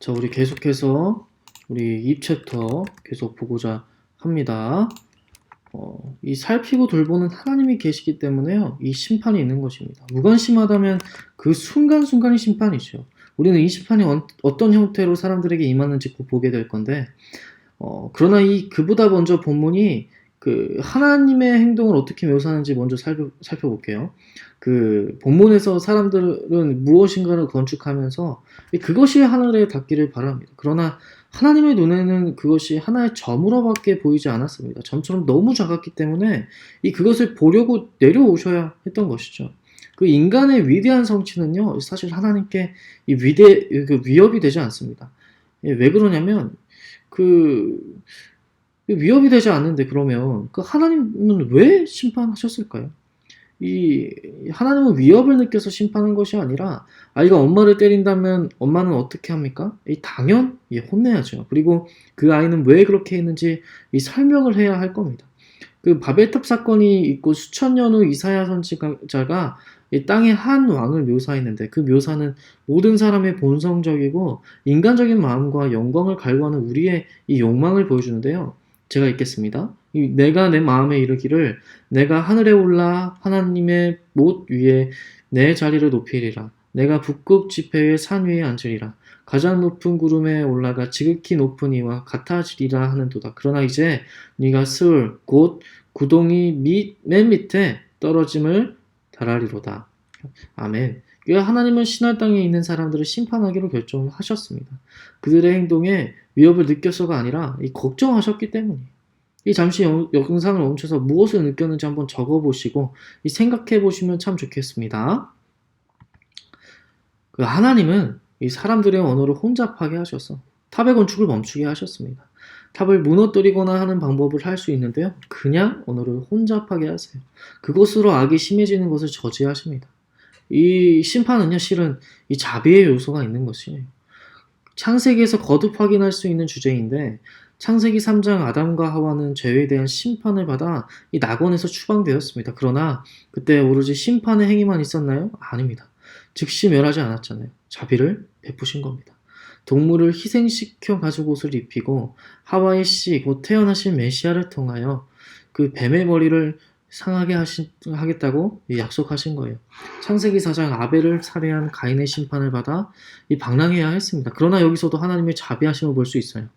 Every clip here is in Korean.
자, 우리 계속해서 우리 입 챕터 계속 보고자 합니다. 어, 이 살피고 돌보는 하나님이 계시기 때문에요. 이 심판이 있는 것입니다. 무관심하다면 그 순간순간이 심판이죠. 우리는 이 심판이 어, 어떤 형태로 사람들에게 임하는지 곧 보게 될 건데, 어, 그러나 이 그보다 먼저 본문이 그 하나님의 행동을 어떻게 묘사하는지 먼저 살펴, 살펴볼게요. 그 본문에서 사람들은 무엇인가를 건축하면서 그것이 하늘에 닿기를 바랍니다. 그러나 하나님의 눈에는 그것이 하나의 점으로밖에 보이지 않았습니다. 점처럼 너무 작았기 때문에 이 그것을 보려고 내려오셔야 했던 것이죠. 그 인간의 위대한 성취는요, 사실 하나님께 이 위대 그 위협이 되지 않습니다. 예, 왜 그러냐면 그 위협이 되지 않는데 그러면 그 하나님은 왜 심판하셨을까요? 이 하나님은 위협을 느껴서 심판한 것이 아니라 아이가 엄마를 때린다면 엄마는 어떻게 합니까? 이 당연 예, 혼내야죠. 그리고 그 아이는 왜 그렇게 했는지 이 설명을 해야 할 겁니다. 그 바벨탑 사건이 있고 수천 년 후 이사야 선지자가 이 땅의 한 왕을 묘사했는데 그 묘사는 모든 사람의 본성적이고 인간적인 마음과 영광을 갈구하는 우리의 이 욕망을 보여주는데요. 제가 읽겠습니다. 내가 내 마음에 이르기를 내가 하늘에 올라 하나님의 못 위에 내 자리를 높이리라. 내가 북극 지폐의 산 위에 앉으리라. 가장 높은 구름에 올라가 지극히 높은 이와 같아지리라 하는도다. 그러나 이제 네가 슬, 곧 구덩이 밑, 맨 밑에 떨어짐을 달하리로다. 아멘. 하나님은 신할 땅에 있는 사람들을 심판하기로 결정하셨습니다. 그들의 행동에 위협을 느껴서가 아니라 걱정하셨기 때문이에요. 이 잠시 영상을 멈춰서 무엇을 느꼈는지 한번 적어보시고 생각해 보시면 참 좋겠습니다. 그 하나님은 이 사람들의 언어를 혼잡하게 하셔서 탑의 건축을 멈추게 하셨습니다. 탑을 무너뜨리거나 하는 방법을 할 수 있는데요. 그냥 언어를 혼잡하게 하세요. 그것으로 악이 심해지는 것을 저지하십니다. 이 심판은요, 실은 이 자비의 요소가 있는 것이에요. 창세기에서 거듭 확인할 수 있는 주제인데 창세기 3장 아담과 하와는 죄에 대한 심판을 받아 이 낙원에서 추방되었습니다. 그러나 그때 오로지 심판의 행위만 있었나요? 아닙니다. 즉시 멸하지 않았잖아요. 자비를 베푸신 겁니다. 동물을 희생시켜 가지고 옷을 입히고 하와의 씨, 곧 태어나신 메시아를 통하여 그 뱀의 머리를 상하게 하시, 하겠다고 약속하신 거예요. 창세기 4장 아벨을 살해한 가인의 심판을 받아 이 방랑해야 했습니다. 그러나 여기서도 하나님의 자비하심을 볼 수 있어요.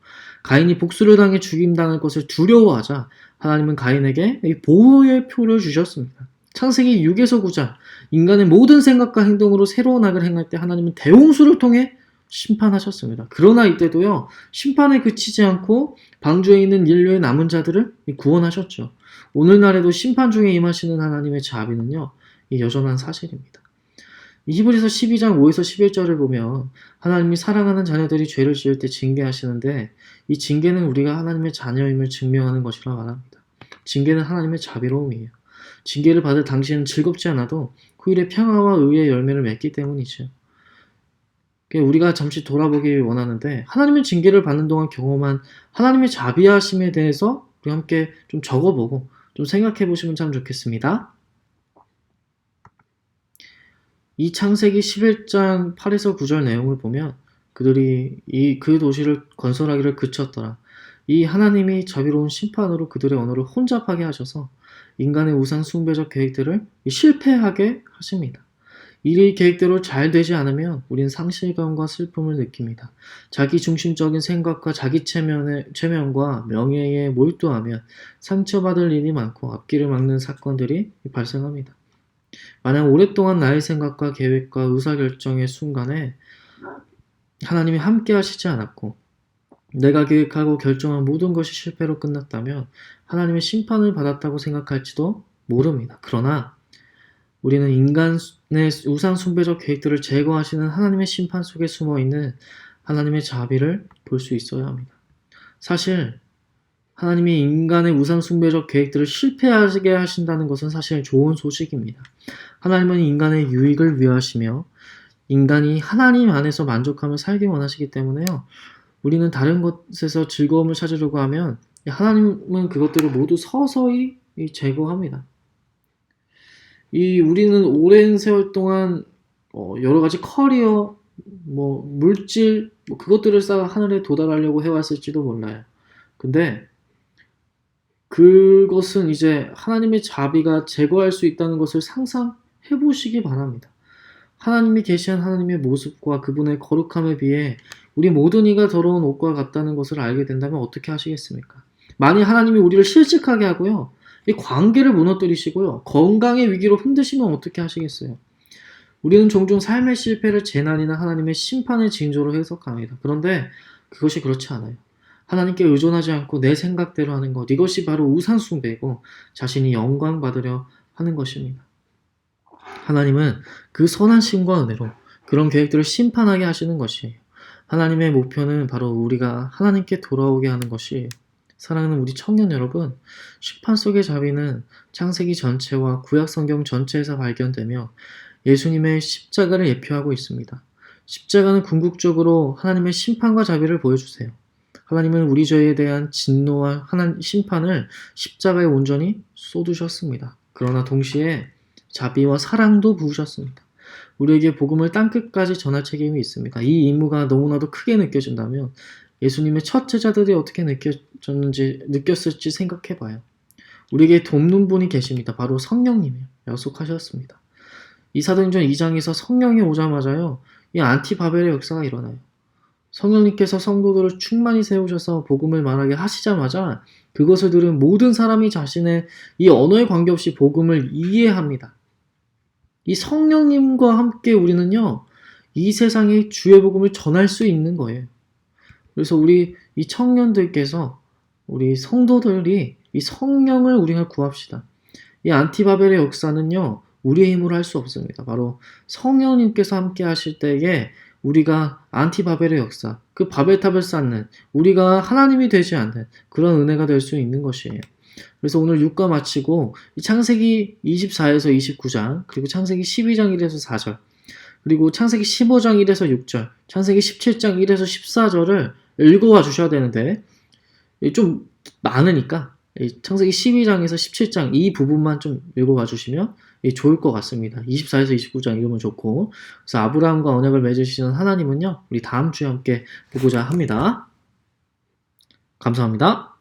가인이 복수를 당해 죽임당할 것을 두려워하자 하나님은 가인에게 보호의 표를 주셨습니다. 창세기 6에서 9장 인간의 모든 생각과 행동으로 새로운 악을 행할 때 하나님은 대홍수를 통해 심판하셨습니다. 그러나 이때도요 심판에 그치지 않고 방주에 있는 인류의 남은 자들을 구원하셨죠. 오늘날에도 심판 중에 임하시는 하나님의 자비는요, 여전한 사실입니다. 히브리서 12장 5에서 11절을 보면 하나님이 사랑하는 자녀들이 죄를 지을 때 징계하시는데 이 징계는 우리가 하나님의 자녀임을 증명하는 것이라 말합니다. 징계는 하나님의 자비로움이에요. 징계를 받을 당시에는 즐겁지 않아도 그 일에 평화와 의의 열매를 맺기 때문이죠. 우리가 잠시 돌아보기 원하는데 하나님의 징계를 받는 동안 경험한 하나님의 자비하심에 대해서 우리 함께 좀 적어보고 좀 생각해 보시면 참 좋겠습니다. 이 창세기 11장 8에서 9절 내용을 보면 그들이 이 그 도시를 건설하기를 그쳤더라. 이 하나님이 자비로운 심판으로 그들의 언어를 혼잡하게 하셔서 인간의 우상 숭배적 계획들을 실패하게 하십니다. 일이 계획대로 잘 되지 않으면 우린 상실감과 슬픔을 느낍니다. 자기 중심적인 생각과 자기 체면의, 체면과 명예에 몰두하면 상처받을 일이 많고 앞길을 막는 사건들이 발생합니다. 만약 오랫동안 나의 생각과 계획과 의사결정의 순간에 하나님이 함께 하시지 않았고 내가 계획하고 결정한 모든 것이 실패로 끝났다면 하나님의 심판을 받았다고 생각할지도 모릅니다. 그러나 우리는 인간의 우상 숭배적 계획들을 제거하시는 하나님의 심판 속에 숨어 있는 하나님의 자비를 볼 수 있어야 합니다. 사실 하나님이 인간의 우상 숭배적 계획들을 실패하게 하신다는 것은 사실 좋은 소식입니다. 하나님은 인간의 유익을 위하시며 인간이 하나님 안에서 만족하며 살기 원하시기 때문에요. 우리는 다른 것에서 즐거움을 찾으려고 하면 하나님은 그것들을 모두 서서히 제거합니다. 이 우리는 오랜 세월 동안 어, 여러 가지 커리어, 뭐 물질, 뭐 그것들을 쌓아 하늘에 도달하려고 해왔을지도 몰라요. 근데 그것은 이제 하나님의 자비가 제거할 수 있다는 것을 상상해 보시기 바랍니다. 하나님이 계시한 하나님의 모습과 그분의 거룩함에 비해 우리 모든 이가 더러운 옷과 같다는 것을 알게 된다면 어떻게 하시겠습니까? 만약 하나님이 우리를 실직하게 하고요. 이 관계를 무너뜨리시고요. 건강의 위기로 힘드시면 어떻게 하시겠어요? 우리는 종종 삶의 실패를 재난이나 하나님의 심판의 징조로 해석합니다. 그런데 그것이 그렇지 않아요. 하나님께 의존하지 않고 내 생각대로 하는 것, 이것이 바로 우상숭배이고 자신이 영광 받으려 하는 것입니다. 하나님은 그 선하심과 은혜로 그런 계획들을 심판하게 하시는 것이에요. 하나님의 목표는 바로 우리가 하나님께 돌아오게 하는 것이 사랑하는 우리 청년 여러분, 심판 속의 자비는 창세기 전체와 구약 성경 전체에서 발견되며 예수님의 십자가를 예표하고 있습니다. 십자가는 궁극적으로 하나님의 심판과 자비를 보여주세요. 하나님은 우리 죄에 대한 진노와 하나님 심판을 십자가에 온전히 쏟으셨습니다. 그러나 동시에 자비와 사랑도 부으셨습니다. 우리에게 복음을 땅끝까지 전할 책임이 있습니다. 이 임무가 너무나도 크게 느껴진다면 예수님의 첫 제자들이 어떻게 느껴 졌는지 느꼈을지 생각해 봐요. 우리에게 돕는 분이 계십니다. 바로 성령님이요. 약속하셨습니다. 이 사도행전 2장에서 성령이 오자마자요. 이 안티바벨의 역사가 일어나요. 성령님께서 성도들을 충만히 세우셔서 복음을 말하게 하시자마자 그것을 들은 모든 사람이 자신의 이 언어에 관계없이 복음을 이해합니다. 이 성령님과 함께 우리는요, 이 세상에 주의 복음을 전할 수 있는 거예요. 그래서 우리 이 청년들께서 우리 성도들이 이 성령을 우리가 구합시다. 이 안티바벨의 역사는요, 우리의 힘으로 할 수 없습니다. 바로 성령님께서 함께 하실 때에 우리가 안티바벨의 역사, 그 바벨탑을 쌓는 우리가 하나님이 되지 않는 그런 은혜가 될 수 있는 것이에요. 그래서 오늘 6과 마치고 이 창세기 24에서 29장, 그리고 창세기 12장 1에서 4절, 그리고 창세기 15장 1에서 6절, 창세기 17장 1에서 14절을 읽어와 주셔야 되는데 좀 많으니까 이 창세기 12장에서 17장 이 부분만 좀 읽어와 주시면 좋을 것 같습니다. 24에서 29장 읽으면 좋고 그래서 아브라함과 언약을 맺으시는 하나님은요 우리 다음 주에 함께 보고자 합니다. 감사합니다.